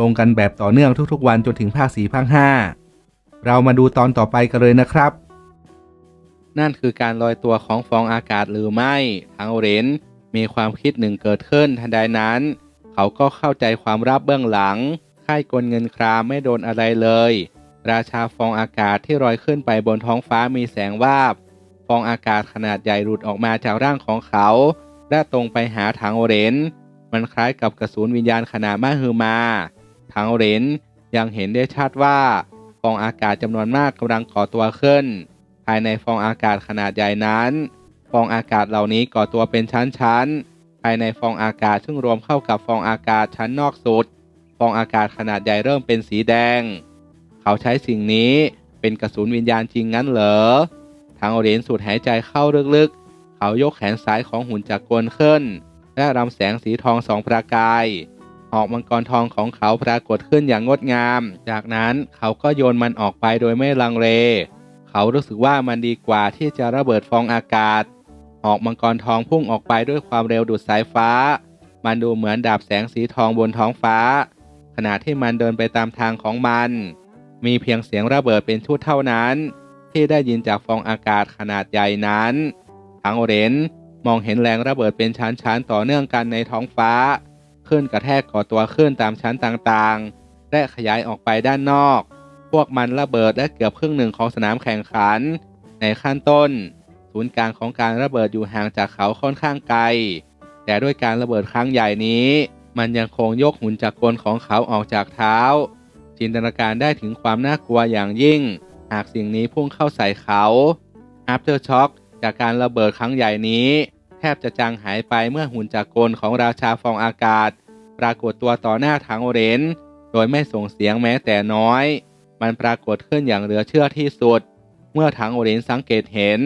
ลงกันแบบต่อเนื่องทุกๆ วันจนถึงภาคสี่ภาคห้าเรามาดูตอนต่อไปกันเลยนะครับ นั่นคือการลอยตัวของฟองอากาศหรือไม่ทางเรนมีความคิดหนึ่งเกิดขึ้นทันใดนั้น เขาก็เข้าใจความรับเบื้องหลัง ค่ายกลเงินครามไม่โดนอะไรเลย ราชาฟองอากาศที่ลอยขึ้นไปบนท้องฟ้ามีแสงวาบ ฟองอากาศขนาดใหญ่หลุดออกมาจากร่างของเขา และตรงไปหาถังเรนมันคล้ายกับกระสุนวิญญาณขนาดมหึมา ถังเรนยังเห็นได้ชัดว่าฟองอากาศจำนวนมากกำลังก่อตัวขึ้น ภายในฟองอากาศขนาดใหญ่นั้น ฟองอากาศเหล่านี้ก่อตัวเป็นชั้นๆ ภายในฟองอากาศซึ่งรวมเข้ากับฟองอากาศชั้นนอกสุด ฟองอากาศขนาดใหญ่เริ่มเป็นสีแดง เขาใช้สิ่งนี้เป็นกระสุนวิญญาณจริงงั้นเหรอ ทางเหรียญสูดหายใจเข้าลึกๆ เขายกแขนซ้ายของหุ่นจักรกลขึ้น และรำแสงสีทองสองประกาย หอกมังกรทองของเขาปรากฏขึ้นอย่างงดงาม จากนั้นเขาก็โยนมันออกไปโดยไม่ลังเล เขารู้สึกว่ามันดีกว่าที่จะระเบิดฟองอากาศ หอกมังกรทองพุ่งออกไปด้วยความเร็วดุดสายฟ้า มันดูเหมือนดาบแสงสีทองบนท้องฟ้า ขณะที่มันเดินไปตามทางของมัน มีเพียงเสียงระเบิดเป็นชุดเท่านั้น ที่ได้ยินจากฟองอากาศขนาดใหญ่นั้นทั้งเรนมองเห็นแรงระเบิดเป็นชั้นๆต่อเนื่องกันในท้องฟ้า ขึ้นกระแทกก่อตัวขึ้นตามชั้นต่างๆ และขยายออกไปด้านนอก พวกมันระเบิดและเกือบครึ่งหนึ่งของสนามแข่งขัน ในขั้นต้น ศูนย์กลางของการระเบิดอยู่ห่างจากเขาค่อนข้างไกล แต่ด้วยการระเบิดครั้งใหญ่นี้ มันยังคงยกหุ่นจักรกลของเขาออกจากเท้า จินตนาการได้ถึงความน่ากลัวอย่างยิ่ง หากสิ่งนี้พุ่งเข้าใส่เขา After Shock จากการระเบิดครั้งใหญ่นี้ แทบจะจางหายไปเมื่อหุ่นจักรกลของราชาฟองอากาศ ปรากฏตัวต่อหน้าทางโอเรน โดยไม่ส่งเสียงแม้แต่น้อย มันปรากฏขึ้นอย่างเหลือเชื่อที่สุด เมื่อทางโอเรนสังเกตเห็น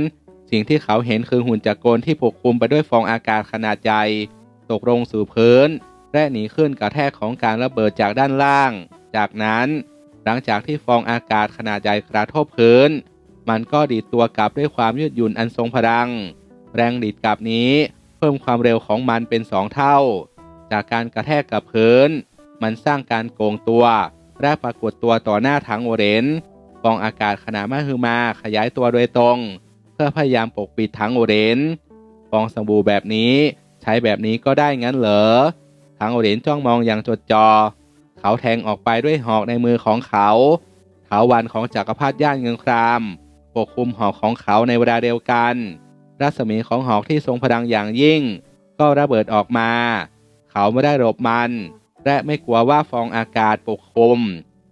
สิ่งที่เขาเห็นคือหุ่นจักรกลที่ปกคลุมไปด้วยฟองอากาศขนาดใหญ่ตกลงสู่พื้น และหนีขึ้นกระแทกของการระเบิดจากด้านล่าง จากนั้นหลังจากที่ฟองอากาศขนาดใหญ่กระทบพื้น มันก็ดีดตัวกลับด้วยความยืดหยุ่นอันทรงพลัง แรงดีดกลับนี้ เพิ่มความเร็วของมันเป็นสองเท่า จากการกระแทกกับพื้น มันสร้างการโกงตัว และปรากฏตัวต่อหน้าถังโอเรนฟองอากาศขนาดมหึมาขยายตัวโดยตรง เพื่อพยายามปกปิดถังโอเรนฟองสบู่แบบนี้ใช้แบบนี้ก็ได้งั้นเหรอถังโอเรนจ้องมองอย่างจดจอ่อเขาแทงออกไปด้วยหอกในมือของเขาเถาวันของจักรพรรดิย่านเงินคราม ปกคลุมหอกของเขาในเวลาเดียวกัน รัศมีของหอกที่ทรงพลังอย่างยิ่ง ก็ระเบิดออกมา เขาไม่ได้หลบมัน และไม่กลัวว่าฟองอากาศปกคลุม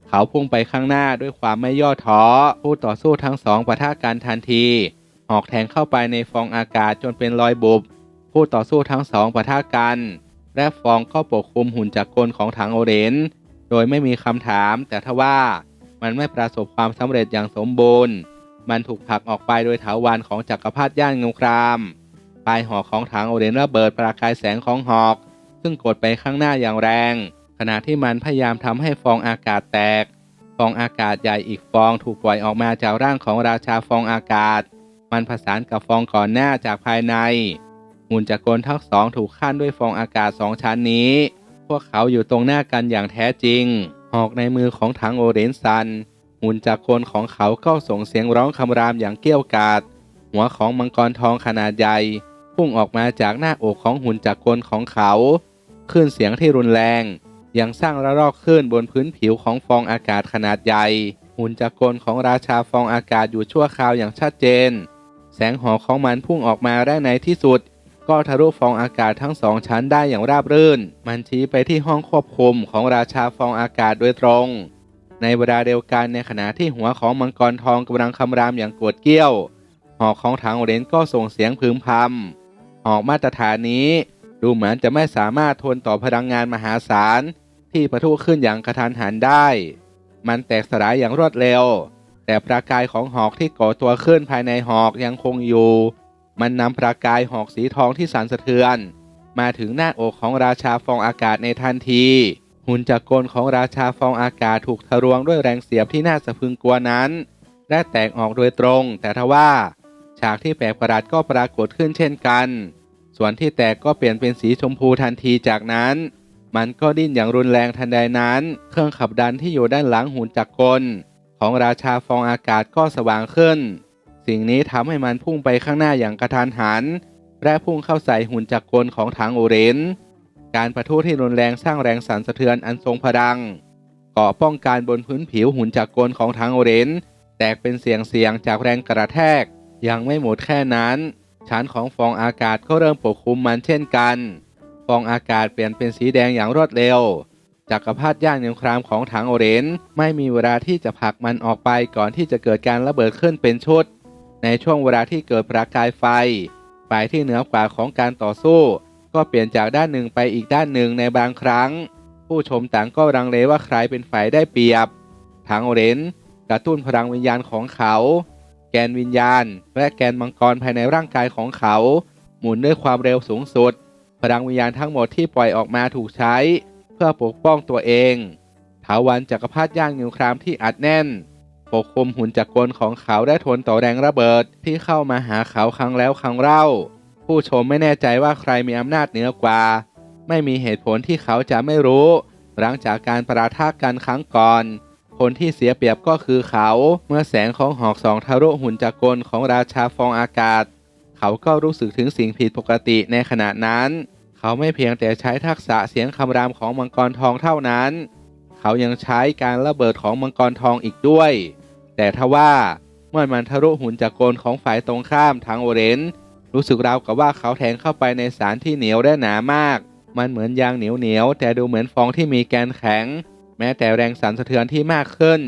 เขาพุ่งไปข้างหน้าด้วยความไม่ย่อท้อผู้ต่อสู้ทั้งสองปะทะกันทันที หอกแทงเข้าไปในฟองอากาศจนเป็นรอยบุบ ผู้ต่อสู้ทั้งสองปะทะกัน และฟองก็ปกคลุมหุ่นจักรกลของถังโอเรนโดยไม่มีคำถาม แต่ทว่ามันไม่ประสบความสำเร็จอย่างสมบูรณ์ มันถูกผลักออกไปโดยถาวันของจักรพรรดิย่านงาคราม ปลายหอกของถังโอเรนระเบิดประกายแสงของหอก ซึ่งกดไปข้างหน้าอย่างแรง ขณะที่มันพยายามทำให้ฟองอากาศแตก ฟองอากาศใหญ่อีกฟองถูกปล่อยออกมาจากร่างของราชาฟองอากาศ มันผสานกับฟองก่อนหน้าจากภายในหุ่นจักรกลทั้งสองถูกขั้นด้วยฟองอากาศสองชั้นนี้ พวกเขาอยู่ตรงหน้ากันอย่างแท้จริง หอกในมือของถังโอเรนซัน หุ่นจักรกลของเขาก็ส่งเสียงร้องคำรามอย่างเกี้ยวกาด หัวของมังกรทองขนาดใหญ่ พุ่งออกมาจากหน้าอกของหุ่นจักรกลของเขาคลื่นเสียงที่รุนแรง ยังสร้างระลอกคลื่นบนพื้นผิวของฟองอากาศขนาดใหญ่ หุ่นจักรกลของราชาฟองอากาศอยู่ชั่วคราวอย่างชัดเจน แสงหอของมันพุ่งออกมาได้ในที่สุด ก็ทะลุฟองอากาศทั้งสองชั้นได้อย่างราบรื่น มันชี้ไปที่ห้องควบคุมของราชาฟองอากาศโดยตรง ในเวลาเดียวกันในขณะที่หัวของมังกรทองกำลังคำรามอย่างโกรธเกี้ยว หอกของถังเรนก็ส่งเสียงพึมพำหอกมาตรฐานนี้ ดูเหมือนจะไม่สามารถทนต่อพลังงานมหาศาล ที่ปะทุขึ้นอย่างกระทันหันได้ มันแตกสลายอย่างรวดเร็ว แต่ประกายของหอกที่ก่อตัวขึ้นภายในหอกยังคงอยู่ มันนำประกายหอกสีทองที่สั่นสะเทือน มาถึงหน้าอกของราชาฟองอากาศในทันที หุ่นจักรกลของราชาฟองอากาศถูกทะลวงด้วยแรงเสียบที่น่าสะพึงกลัวนั้นและแตกออกโดยตรง แต่ทว่า ฉากที่แปลกประหลาดก็ปรากฏขึ้นเช่นกัน ส่วนที่แตกก็เปลี่ยนเป็นสีชมพูทันทีจากนั้น มันก็ดิ้นอย่างรุนแรงทันใดนั้น เครื่องขับดันที่อยู่ด้านหลังหุ่นจักรกล ของราชาฟองอากาศก็สว่างขึ้น สิ่งนี้ทำให้มันพุ่งไปข้างหน้าอย่างกระทันหันและพุ่งเข้าใส่หุ่นจักรกลของถังโอเรน การประทุที่รุนแรงสร้างแรงสั่นสะเทือนอันทรงพลังกาะป้องกันบนพื้นผิวหุ่นจักรกลของถังโอเรนแตกเป็นเสียงเสียงจากแรงกระแทก ยังไม่หมดแค่นั้นชั้นของฟองอากาศก็เริ่มปกคลุมมันเช่นกัน ฟองอากาศเปลี่ยนเป็นสีแดงอย่างรวดเร็วจักรพรรดิย่างนิวครามของถังโอเรนไม่มีเวลาที่จะผลักมันออกไปก่อนที่จะเกิดการระเบิดขึ้นเป็นชุด ในช่วงเวลาที่เกิดประกายไฟ ฝ่ายที่เหนือกว่าของการต่อสู้ ก็เปลี่ยนจากด้านหนึ่งไปอีกด้านหนึ่งในบางครั้ง ผู้ชมต่างก็รังเลว่าใครเป็นฝ่ายได้เปรียบถังเรนกระตุ้นพลังวิญญาณของเขา แกนวิญญาณ และแกนมังกรภายในร่างกายของเขา หมุนด้วยความเร็วสูงสุด พลังวิญญาณทั้งหมดที่ปล่อยออกมาถูกใช้ เพื่อปกป้องตัวเองถาวันจักรพรรดิย่างนิวครามที่อัดแน่น ปกคลุมหุ่นจักรกลของเขาได้ทนต่อแรงระเบิดที่เข้ามาหาเขาครั้งแล้วครั้งเล่า ผู้ชมไม่แน่ใจว่าใครมีอำนาจเหนือกว่า ไม่มีเหตุผลที่เขาจะไม่รู้ หลังจากการประทะกันครั้งก่อน คนที่เสียเปรียบก็คือเขา เมื่อแสงของหอกสองทะลุหุ่นจักรกลของราชาฟองอากาศ เขาก็รู้สึกถึงสิ่งผิดปกติในขณะนั้น เขาไม่เพียงแต่ใช้ทักษะเสียงคำรามของมังกรทองเท่านั้น เขายังใช้การระเบิดของมังกรทองอีกด้วย แต่ทว่าเมื่อมันทะลุหุ่นจักรกลของฝ่ายตรงข้ามทางโอเรน รู้สึกราวกับว่าเขาแทงเข้าไปในสารที่เหนียวและหนามาก มันเหมือนยางเหนียวเหนียวๆแต่ดูเหมือนฟองที่มีแกนแข็ง แม้แต่แรงสั่นสะเทือนที่มากขึ้น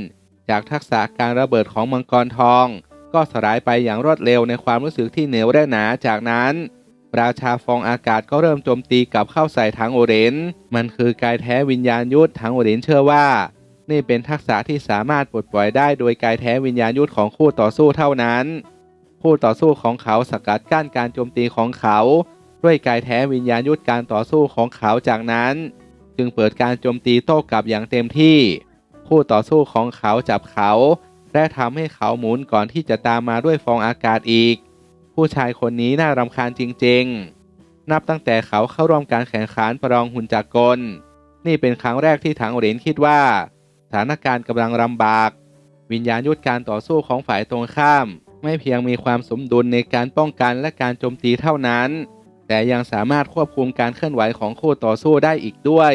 จากทักษะการระเบิดของมังกรทอง ก็สลายไปอย่างรวดเร็วในความรู้สึกที่เหนียวและหนาจากนั้นราชาฟองอากาศก็เริ่มโจมตีกลับเข้าใส่ทางโอเรน มันคือกายแท้วิญญาณยุทธทางโอเรนเชื่อว่า นี่เป็นทักษะที่สามารถปลดปล่อยได้โดยกายแท้วิญญาณยุทธของคู่ต่อสู้เท่านั้น คู่ต่อสู้ของเขาสกัดกั้นการโจมตีของเขา ด้วยกายแท้วิญญาณยุทธการต่อสู้ของเขาจากนั้น จึงเปิดการโจมตีโต้กลับอย่างเต็มที่ คู่ต่อสู้ของเขาจับเขา และทำให้เขาหมุนก่อนที่จะตามมาด้วยฟองอากาศอีก ผู้ชายคนนี้น่ารำคาญจริงๆ นับตั้งแต่เขาเข้าร่วมการแข่งขันประลองหุ่นจักรกล นี่เป็นครั้งแรกที่ถังโอเรนคิดว่า สถานการณ์กำลังลำบาก วิญญาณยุทธการต่อสู้ของฝ่ายตรงข้าม ไม่เพียงมีความสมดุลในการป้องกันและการโจมตีเท่านั้น แต่ยังสามารถควบคุมการเคลื่อนไหวของคู่ต่อสู้ได้อีกด้วย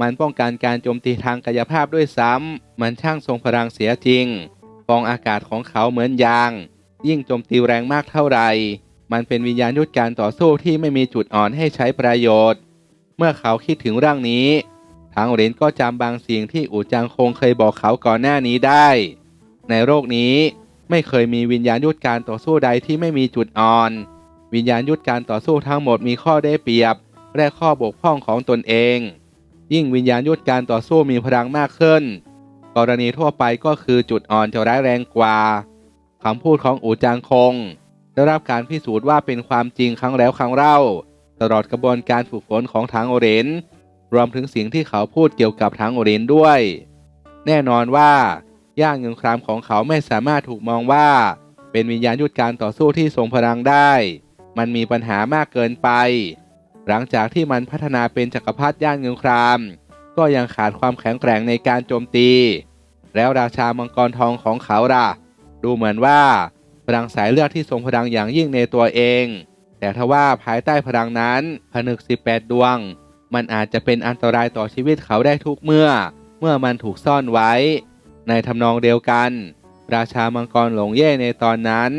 มันป้องกันการโจมตีทางกายภาพด้วยซ้ำ มันช่างทรงพลังเสียจริง ฟองอากาศของเขาเหมือนยาง ยิ่งโจมตีแรงมากเท่าไหร่ มันเป็นวิญญาณยุทธการต่อสู้ที่ไม่มีจุดอ่อนให้ใช้ประโยชน์ เมื่อเขาคิดถึงเรื่องนี้ทางเรนก็จำบางสิ่งที่อูจางคงเคยบอกเขาก่อนหน้านี้ได้ ในโลกนี้ ไม่เคยมีวิญญาณยุทธการต่อสู้ใดที่ไม่มีจุดอ่อน วิญญาณยุทธการต่อสู้ทั้งหมดมีข้อได้เปรียบ และข้อบกพร่องของตนเอง ยิ่งวิญญาณยุทธการต่อสู้มีพลังมากขึ้น กรณีทั่วไปก็คือจุดอ่อนจะร้ายแรงกว่าคำพูดของอูจางคงได้รับการพิสูจน์ว่าเป็นความจริงครั้งแล้วครั้งเล่า ตลอดกระบวนการฝึกฝนของทางโอเรนรวมถึงสิ่งที่เขาพูดเกี่ยวกับทางโอเรนด้วย แน่นอนว่า ย่างเงินครามของเขาไม่สามารถถูกมองว่า เป็นวิญญาณยุทธการต่อสู้ที่ทรงพลังได้ มันมีปัญหามากเกินไป หลังจากที่มันพัฒนาเป็นจักรพรรดิย่านเงินคราม ก็ยังขาดความแข็งแกร่งในการโจมตี แล้วราชามังกรทองของเขาล่ะ ดูเหมือนว่าพลังสายเลือดที่ทรงพลังอย่างยิ่งในตัวเอง แต่ทว่าภายใต้พลังนั้นผนึก 18 ดวง มันอาจจะเป็นอันตรายต่อชีวิตเขาได้ทุกเมื่อ เมื่อมันถูกซ่อนไว้ ในทำนองเดียวกัน ราชามังกรหลงเย่ในตอนนั้น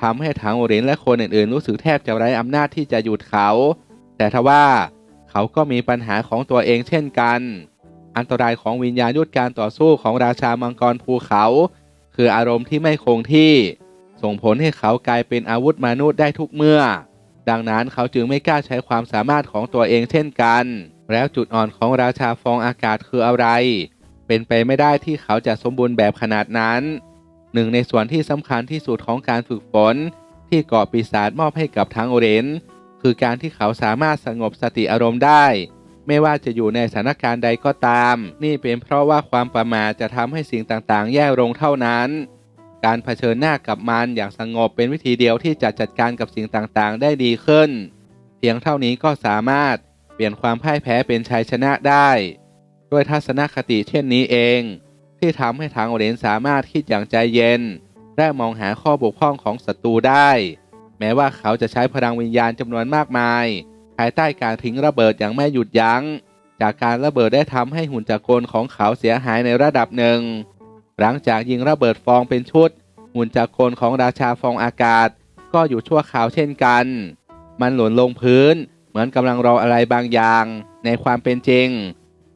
ทำให้ถังโอรินและคนอื่นๆ รู้สึกแทบจะไร้อำนาจที่จะหยุดเขา แต่ทว่าเขาก็มีปัญหาของตัวเองเช่นกัน อันตรายของวิญญาณยุทธการต่อสู้ของราชามังกรภูเขา คืออารมณ์ที่ไม่คงที่ ส่งผลให้เขากลายเป็นอาวุธมนุษย์ได้ทุกเมื่อ ดังนั้นเขาจึงไม่กล้าใช้ความสามารถของตัวเองเช่นกัน แล้วจุดอ่อนของราชาฟองอากาศคืออะไร เป็นไปไม่ได้ที่เขาจะสมบูรณ์แบบขนาดนั้น หนึ่งในส่วนที่สำคัญที่สุดของการฝึกฝน ที่เกาะปีศาจมอบให้กับทั้งโอเรนคือการที่เขาสามารถสงบสติอารมณ์ได้ ไม่ว่าจะอยู่ในสถานการณ์ใดก็ตาม นี่เป็นเพราะว่าความประมาทจะทำให้สิ่งต่างๆ แย่ลงเท่านั้นการเผชิญหน้ากับมันอย่างสงบเป็นวิธีเดียวที่จะจัดการกับสิ่งต่างๆ ได้ดีขึ้น เพียงเท่านี้ก็สามารถเปลี่ยนความพ่ายแพ้เป็นชัยชนะได้ ด้วยทัศนคติเช่นนี้เอง ที่ทำให้ทางโอเรนสามารถคิดอย่างใจเย็น และมองหาข้อบกพร่องของศัตรูได้ แม้ว่าเขาจะใช้พลังวิญญาณจำนวนมากมาย ภายใต้การทิ้งระเบิดอย่างไม่หยุดยัง้ง จากการระเบิดได้ทำให้หุ่นจักรกลของเขาเสียหายในระดับหนึ่ง หลังจากยิงระเบิดฟองเป็นชุด หุ่นจักรกลของราชาฟองอากาศ ก็อยู่ชั่วคราวเช่นกัน มันหล่นลงพื้น เหมือนกำลังรออะไรบางอย่าง ในความเป็นจริง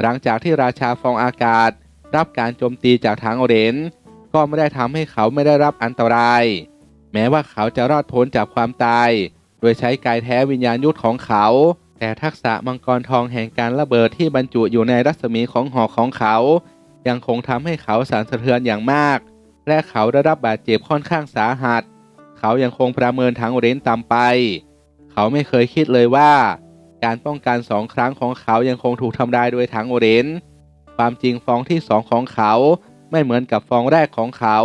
หลังจากที่ราชาฟองอากาศ รับการโจมตีจากทางโอเรน ก็ไม่ได้ทำให้เขาไม่ได้รับอันตราย แม้ว่าเขาจะรอดพ้นจากความตาย โดยใช้กายแท้วิญญาณยุทธของเขา แต่ทักษะมังกรทองแห่งการระเบิดที่บรรจุอยู่ในรัศมีของหอกของเขา ยังคงทำให้เขาสั่นสะเทือนอย่างมาก และเขาได้รับบาดเจ็บค่อนข้างสาหัส เขายังคงประเมินทางโอเรนต่ำไป เขาไม่เคยคิดเลยว่า การป้องกันสองครั้งของเขายังคงถูกทำลายโดยทางโอเรน ความจริงฟองที่สองของเขาไม่เหมือนกับฟองแรกของเขา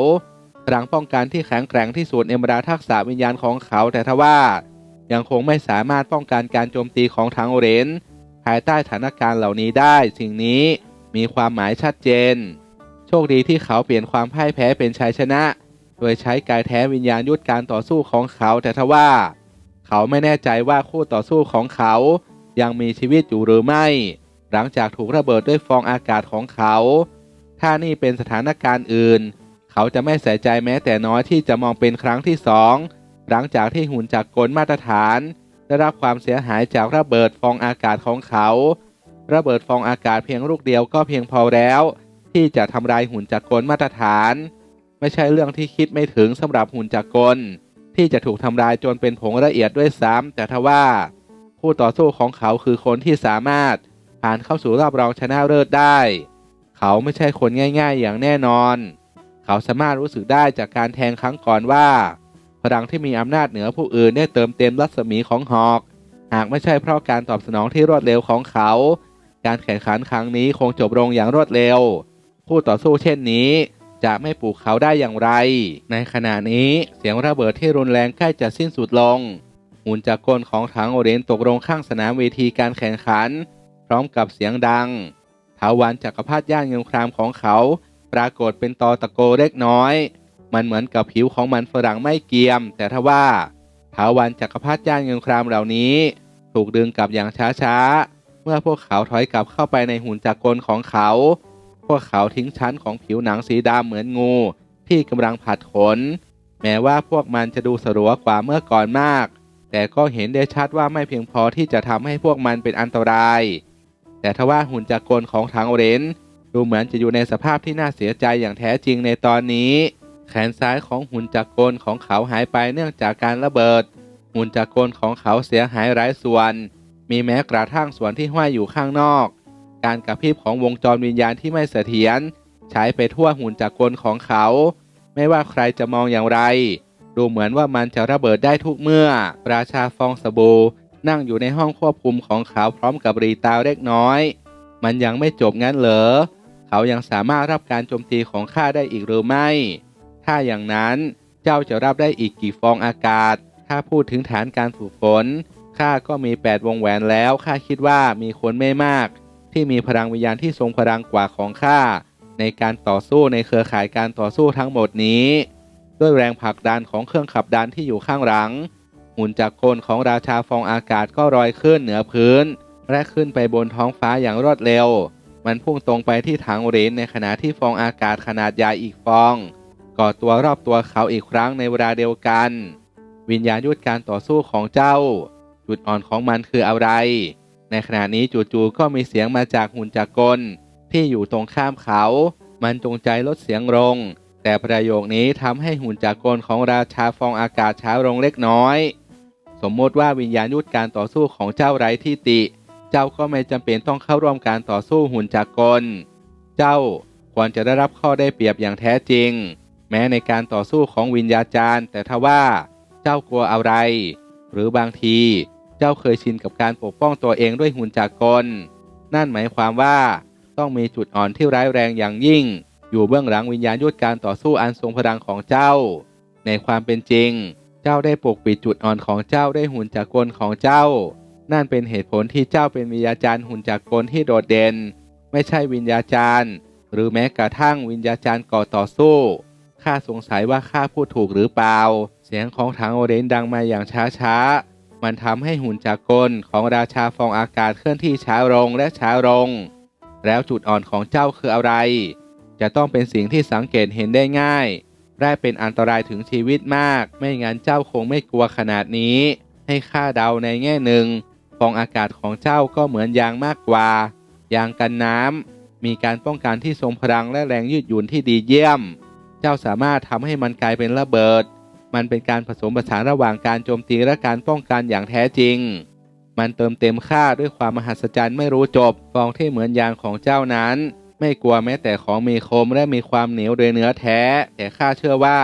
พลังป้องกันที่แข็งแกร่งที่สุดในบรรดาทักษะวิญญาณของเขาแต่ทว่า ยังคงไม่สามารถป้องกันการโจมตีของทางโอเรน ภายใต้สถานการณ์เหล่านี้ได้ สิ่งนี้มีความหมายชัดเจน โชคดีที่เขาเปลี่ยนความพ่ายแพ้เป็นชัยชนะ โดยใช้กายแท้วิญญาณยุทธการต่อสู้ของเขาแต่ทว่า เขาไม่แน่ใจว่าคู่ต่อสู้ของเขา ยังมีชีวิตอยู่หรือไม่ หลังจากถูกระเบิดด้วยฟองอากาศของเขา ถ้านี่เป็นสถานการณ์อื่น เขาจะไม่ใส่ใจแม้แต่น้อยที่จะมองเป็นครั้งที่สองหลังจากที่หุ่นจักรกลมาตรฐาน ได้รับความเสียหายจากระเบิดฟองอากาศของเขา ระเบิดฟองอากาศเพียงลูกเดียวก็เพียงพอแล้ว ที่จะทำลายหุ่นจักรกลมาตรฐาน ไม่ใช่เรื่องที่คิดไม่ถึงสำหรับหุ่นจักรกล ที่จะถูกทำลายจนเป็นผงละเอียดด้วยซ้ำแต่ทว่าผู้ต่อสู้ของเขาคือคนที่สามารถผ่านเข้าสู่รอบรองชนะเลิศได้ เขาไม่ใช่คนง่าย ๆ อย่างแน่นอน เขาสามารถรู้สึกได้จากการแทงครั้งก่อนว่า พลังที่มีอำนาจเหนือผู้อื่นได้เติมเต็มรัศมีของหอก หากไม่ใช่เพราะการตอบสนองที่รวดเร็วของเขา การแข่งขันครั้งนี้คงจบลงอย่างรวดเร็วผู้ต่อสู้เช่นนี้ จะไม่ปลูกเขาได้อย่างไร ในขณะนี้เสียงระเบิดที่รุนแรงใกล้จะสิ้นสุดลงหุ่นจักรกลของถังโอเรนตกลงข้างสนามเวทีการแข่งขัน พร้อมกับเสียงดังถาวันจักรพรรดิย่านเงินครามของเขา ปรากฏเป็นตอตะโกเล็กน้อย มันเหมือนกับผิวของมันฝรั่งไม่เกียม แต่ทว่าถาวันจักรพรรดิย่านเงินครามเหล่านี้ ถูกดึงกลับอย่างช้าๆ เมื่อพวกเขาถอยกลับเข้าไปในหุ่นจักรกลของเขา พวกเขาทิ้งชั้นของผิวหนังสีดำเหมือนงู ที่กำลังผัดขน แม้ว่าพวกมันจะดูสลัวกว่าเมื่อก่อนมาก แต่ก็เห็นได้ชัดว่าไม่เพียงพอที่จะทำให้พวกมันเป็นอันตราย แต่ทว่าหุ่นจักรกลของทางเรนดูเหมือนจะอยู่ในสภาพที่น่าเสียใจอย่างแท้จริงในตอนนี้ แขนซ้ายของหุ่นจักรกลของเขาหายไปเนื่องจากการระเบิด หุ่นจักรกลของเขาเสียหายหลายส่วน มีแม้กระทั่งส่วนที่ห้อยอยู่ข้างนอก การกระพริบของวงจรวิญญาณที่ไม่เสถียรใช้ไปทั่วหุ่นจักรกลของเขา ไม่ว่าใครจะมองอย่างไร ดูเหมือนว่ามันจะระเบิดได้ทุกเมื่อ ราชาฟองสบูนั่งอยู่ในห้องควบคุมของเขาพร้อมกับรีตาเล็กน้อย มันยังไม่จบงั้นเหรอ เขายังสามารถรับการโจมตีของข้าได้อีกหรือไม่ ถ้าอย่างนั้นเจ้าจะรับได้อีกกี่ฟองอากาศ ถ้าพูดถึงฐานการฝึกฝนข้าก็มี 8 วงแหวนแล้วข้าคิดว่ามีคนไม่มาก ที่มีพลังวิญญาณที่ทรงพลังกว่าของข้าในการต่อสู้ในเครือข่ายการต่อสู้ทั้งหมดนี้ ด้วยแรงผลักดันของเครื่องขับดันที่อยู่ข้างหลัง หุ่นจักรกลของราชาฟองอากาศก็ลอยขึ้นเหนือพื้น และขึ้นไปบนท้องฟ้าอย่างรวดเร็ว มันพุ่งตรงไปที่ถังเรนในขณะที่ฟองอากาศขนาดใหญ่อีกฟอง ก่อตัวรอบตัวเขาอีกครั้งในเวลาเดียวกัน วิญญาณยุทธการต่อสู้ของเจ้าจุดอ่อนของมันคืออะไร ในขณะนี้จู่ๆก็มีเสียงมาจากหุ่นจักรกล ที่อยู่ตรงข้ามเขา มันจงใจลดเสียงลง แต่ประโยคนี้ทำให้หุ่นจักรกลของราชาฟองอากาศช้าลงเล็กน้อย สมมติว่าวิญญาณยุทธการต่อสู้ของเจ้าไร้ที่ติ เจ้าก็ไม่จำเป็นต้องเข้าร่วมการต่อสู้หุ่นจากกล เจ้าควรจะได้รับข้อได้เปรียบอย่างแท้จริง แม้ในการต่อสู้ของวิญญาจารย์ แต่ทว่า เจ้ากลัวอะไร หรือบางที เจ้าเคยชินกับการปกป้องตัวเองด้วยหุ่นจากกล นั่นหมายความว่า ต้องมีจุดอ่อนที่ร้ายแรงอย่างยิ่ง อยู่เบื้องหลังวิญญาณยุทธการต่อสู้อันทรงพลังของเจ้า ในความเป็นจริง เจ้าได้ปกปิดจุดอ่อนของเจ้าด้วยหุ่นจากกลของเจ้า นั่นเป็นเหตุผลที่เจ้าเป็นวิญญาจารย์หุ่นจากกลที่โดดเด่น ไม่ใช่วิญญาจารย์ หรือแม้กระทั่งวิญญาจารย์ก่อต่อสู้ข้าสงสัยว่าข้าพูดถูกหรือเปล่า เสียงของถังโอเรนดังมาอย่างช้าๆ มันทำให้หุ่นจากกลของราชาฟองอากาศเคลื่อนที่ช้าลงและช้าลง แล้วจุดอ่อนของเจ้าคืออะไร จะต้องเป็นสิ่งที่สังเกตเห็นได้ง่ายและเป็นอันตรายถึงชีวิตมาก ไม่งั้นเจ้าคงไม่กลัวขนาดนี้ ให้ข้าเดาในแง่หนึ่ง ฟองอากาศของเจ้าก็เหมือนยางมากกว่า ยางกันน้ำมีการป้องกันที่ทรงพลังและแรงยืดหยุ่นที่ดีเยี่ยม เจ้าสามารถทำให้มันกลายเป็นระเบิด มันเป็นการผสมผสานระหว่างการโจมตีและการป้องกันอย่างแท้จริง มันเติมเต็มค่าด้วยความมหัศจรรย์ไม่รู้จบฟองที่เหมือนยางของเจ้านั้น ไม่กลัวแม้แต่ของมีคมและมีความเหนียวโดยเนื้อแท้ แต่ข้าเชื่อว่า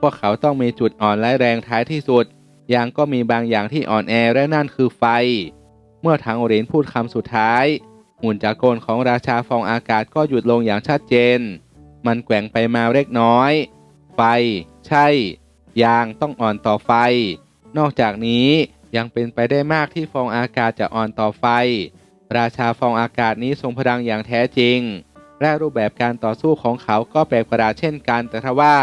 พวกเขาต้องมีจุดอ่อนและแรงท้ายที่สุดยางก็มีบางอย่างที่อ่อนแอและนั่นคือไฟ เมื่อทางโอเรนพูดคำสุดท้ายหุ่นจากรกลของราชาฟองอากาศก็หยุดลงอย่างชัดเจน มันแกว่งไปมาเล็กน้อย ไฟ ใช่ ยางต้องอ่อนต่อไฟ นอกจากนี้ยังเป็นไปได้มากที่ฟองอากาศจะอ่อนต่อไฟ ราชาฟองอากาศนี้ทรงพลังอย่างแท้จริง และรูปแบบการต่อสู้ของเขาก็แปลกประหลาดเช่นกัน แต่ทว่า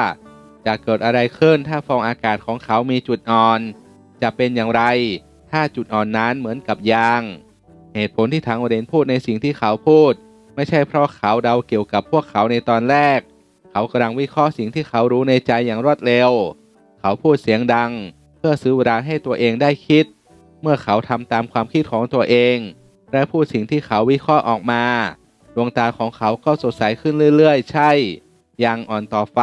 จะเกิดอะไรขึ้นถ้าฟองอากาศของเขามีจุดอ่อน จะเป็นอย่างไร ถ้าจุดอ่อนนั้นเหมือนกับยาง เหตุผลที่ทางโอเดนพูดในสิ่งที่เขาพูด ไม่ใช่เพราะเขาเดาเกี่ยวกับพวกเขาในตอนแรก เขากำลังวิเคราะห์สิ่งที่เขารู้ในใจอย่างรวดเร็ว เขาพูดเสียงดัง เพื่อซื้อเวลาให้ตัวเองได้คิด เมื่อเขาทำตามความคิดของตัวเอง และพูดสิ่งที่เขาวิเคราะห์ออกมา ดวงตาของเขาก็สดใสขึ้นเรื่อยๆ ใช่ ยังอ่อนต่อไฟ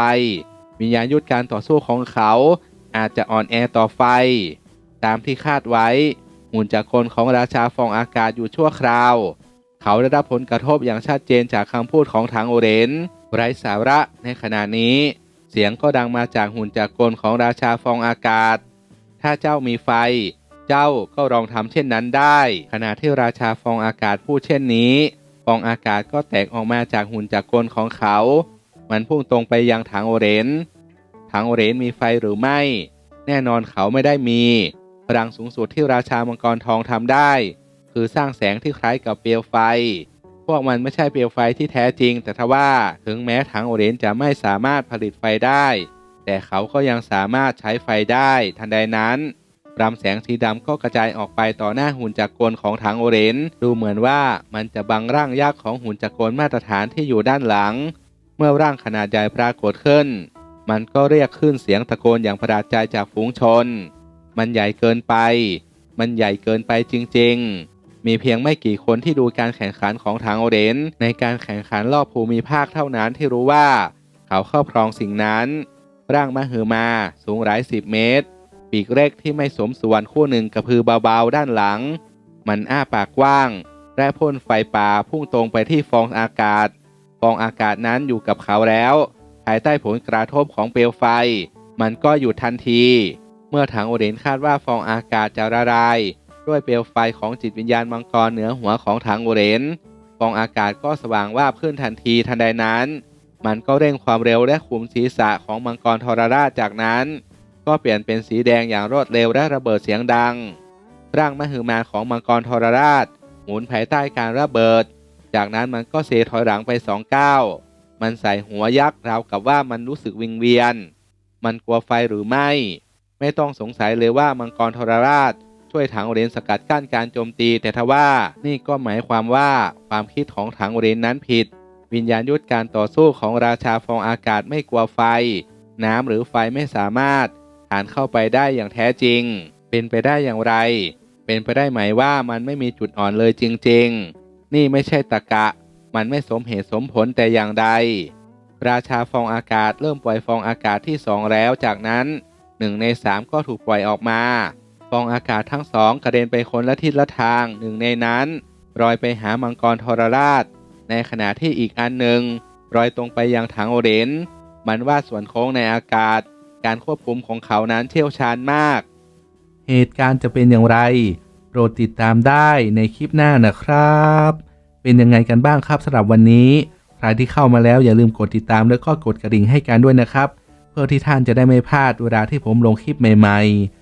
วิญญาณยุทธการต่อสู้ของเขาอาจจะอ่อนแอต่อไฟ ตามที่คาดไว้หุ่นจากคนของราชาฟองอากาศอยู่ชั่วคราว เขาได้รับผลกระทบอย่างชัดเจนจากคำพูดของทางโอเรนไร้สาระในขณะนี้ เสียงก็ดังมาจากหุ่นจากกลของราชาฟองอากาศ ถ้าเจ้ามีไฟ เจ้าก็ลองทำเช่นนั้นได้ ขณะที่ราชาฟองอากาศพูดเช่นนี้ ฟองอากาศก็แตกออกมาจากหุ่นจากกลของเขา มันพุ่งตรงไปยังถังโอเรนถังโอเรนมีไฟหรือไม่ แน่นอนเขาไม่ได้มีพลังสูงสุดที่ราชามังกรทองทำได้ คือสร้างแสงที่คล้ายกับเปลวไฟ พวกมันไม่ใช่เปลวไฟที่แท้จริง แต่ทว่าถึงแม้ถังโอเรนจะไม่สามารถผลิตไฟได้ แต่เขาก็ยังสามารถใช้ไฟได้ ทันใดนั้นรำแสงสีดำก็กระจายออกไปต่อหน้าหุ่นจักรกลของถังโอเรนดูเหมือนว่ามันจะบังร่างยักษ์ของหุ่นจักรกลมาตรฐานที่อยู่ด้านหลัง เมื่อร่างขนาดใหญ่ปรากฏขึ้น มันก็เรียกขึ้นเสียงตะโกนอย่างประหลาดใจจากฝูงชน มันใหญ่เกินไป มันใหญ่เกินไปจริงๆ มีเพียงไม่กี่คนที่ดูการแข่งขันของทางโอเรนในการแข่งขันรอบภูมิภาคเท่านั้นที่รู้ว่า เขาครอบครองสิ่งนั้น ร่างมหึมาสูงหลายสิบเมตร ปีกเล็กที่ไม่สมส่วนคู่หนึ่งกระพือเบาๆด้านหลัง มันอ้าปากกว้าง และพ่นไฟป่าพุ่งตรงไปที่ฟองอากาศ ฟองอากาศนั้นอยู่กับเขาแล้วภายใต้ผลกระทบของเปลวไฟ มันก็หยุดทันที เมื่อถังโอเรนคาดว่าฟองอากาศจะละลาย ด้วยเปลวไฟของจิตวิญญาณมังกรเหนือหัวของถังโอเรนฟองอากาศก็สว่างวาบขึ้นทันทีทันใดนั้น มันก็เร่งความเร็วและขุมศีรษะของมังกรทรราชจากนั้น ก็เปลี่ยนเป็นสีแดงอย่างรวดเร็วและระเบิดเสียงดัง ร่างมหึมาของมังกรทรราช หมุนภายใต้การระเบิด จากนั้นมันก็เซถอยหลังไปสองก้าวมันใส่หัวยักษ์ราวกับว่ามันรู้สึกวิงเวียน มันกลัวไฟหรือไม่ ไม่ต้องสงสัยเลยว่ามังกรทรราช ช่วยถังโอเรนสกัดกั้นการโจมตี แต่ทว่านี่ก็หมายความว่าความคิดของถังโอเรนนั้นผิด วิญญาณยุทธการต่อสู้ของราชาฟองอากาศไม่กลัวไฟ น้ำหรือไฟไม่สามารถผ่านเข้าไปได้อย่างแท้จริง เป็นไปได้อย่างไร เป็นไปได้ไหมว่ามันไม่มีจุดอ่อนเลยจริง ๆ นี่ไม่ใช่ตะกะ มันไม่สมเหตุสมผลแต่อย่างใดราชาฟองอากาศเริ่มปล่อยฟองอากาศที่สองแล้วจากนั้นหนึ่งในสามก็ถูกปล่อยออกมา ฟองอากาศทั้งสองกระเด็นไปคนละทิศละทางหนึ่งในนั้นรอยไปหามังกรทรราช ในขณะที่อีกอันหนึ่งรอยตรงไปยังถังโอเรนมันวาดส่วนโค้งในอากาศ การควบคุมของเขานั้นเชี่ยวชาญมาก เหตุการณ์จะเป็นอย่างไร โปรดติดตามได้ในคลิปหน้านะครับ เป็นยังไงกันบ้างครับสำหรับวันนี้ ใครที่เข้ามาแล้วอย่าลืมกดติดตามแล้วก็กดกระดิ่งให้กันด้วยนะครับ เพื่อที่ท่านจะได้ไม่พลาดเวลาที่ผมลงคลิปใหม่ ๆ